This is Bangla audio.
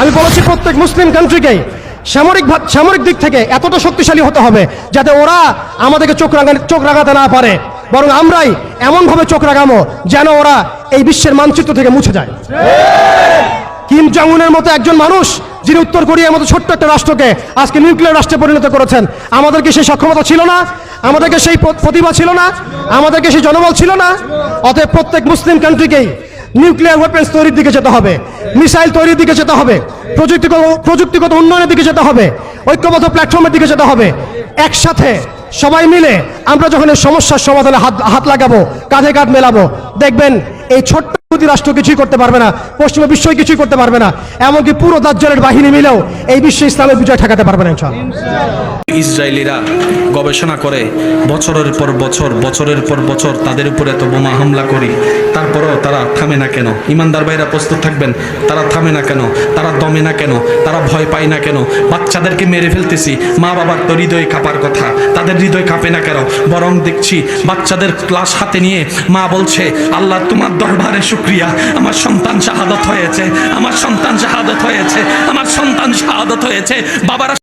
আমি বলেছি প্রত্যেক মুসলিম কান্ট্রিকেই সামরিক সামরিক দিক থেকে এতটা শক্তিশালী হতে হবে যাতে ওরা আমাদেরকে চোখ রাঙা চোখ রাগাতে না পারে। বরং আমরাই এমনভাবে চোখ রাগামো যেন ওরা এই বিশ্বের মানচিত্র থেকে মুছে যায়। কিম জং-উনের মতো একজন মানুষ যিনি উত্তর কোরিয়ার মতো ছোট্ট একটা রাষ্ট্রকে আজকে নিউক্লিয়ার রাষ্ট্রে পরিণত করেছেন, আমাদেরকে সেই সক্ষমতা ছিল না, আমাদেরকে সেই প্রতিভা ছিল না, আমাদেরকে সেই জনবল ছিল না, অতএব প্রত্যেক মুসলিম কান্ট্রিকেই নিউক্লিয়ার ওয়েপেন্স তৈরির দিকে যেতে হবে। মিসাইল তৈরির দিকে যেতে হবে। প্রযুক্তিগত প্রযুক্তিগত উন্নয়নের দিকে যেতে হবে। ঐক্যবদ্ধ প্ল্যাটফর্মের দিকে যেতে হবে। একসাথে সবাই মিলে আমরা যখন এই সমস্যার সমাধানে হাত হাত লাগাবো, কাঁধে কাঁধ মেলাবো, দেখবেন এই ছোট্ট ইহুদি রাষ্ট্র কিছুই করতে পারবে না, পশ্চিমা বিশ্বই কিছুই করতে পারবে না, এমনকি পুরো দাজ্জালের বাহিনী মিলেও এই বিশ্বে ইসলামের বিজয় ঠেকাতে পারবে না ইনশাআল্লাহ। ইসরায়েলিরা গবেষণা করে, বছরের পর বছর, বছরের পর বছর তাদের উপরে এত বোমা হামলা করি, তারপরেও তারা থামে না কেন? ইমানদার ভাইরা প্রস্তুত থাকবেন। তারা থামে না কেন? তারা দমে না কেন? তারা ভয় পায় না কেন? বাচ্চাদেরকে মেরে ফেলতেছি। মা বাবার তো হৃদয় কাঁপার কথা। তাদের হৃদয় কাঁপে না কেন? বরং দেখছি বাচ্চাদের ক্লাস হাতে নিয়ে মা বলছে, আল্লাহ, তোমার দরবারে শুক্রিয়া। আমার সন্তান শাহাদত হয়েছে। আমার সন্তান শাহাদত হয়েছে। আমার সন্তান শাহাদত হয়েছে। বাবারা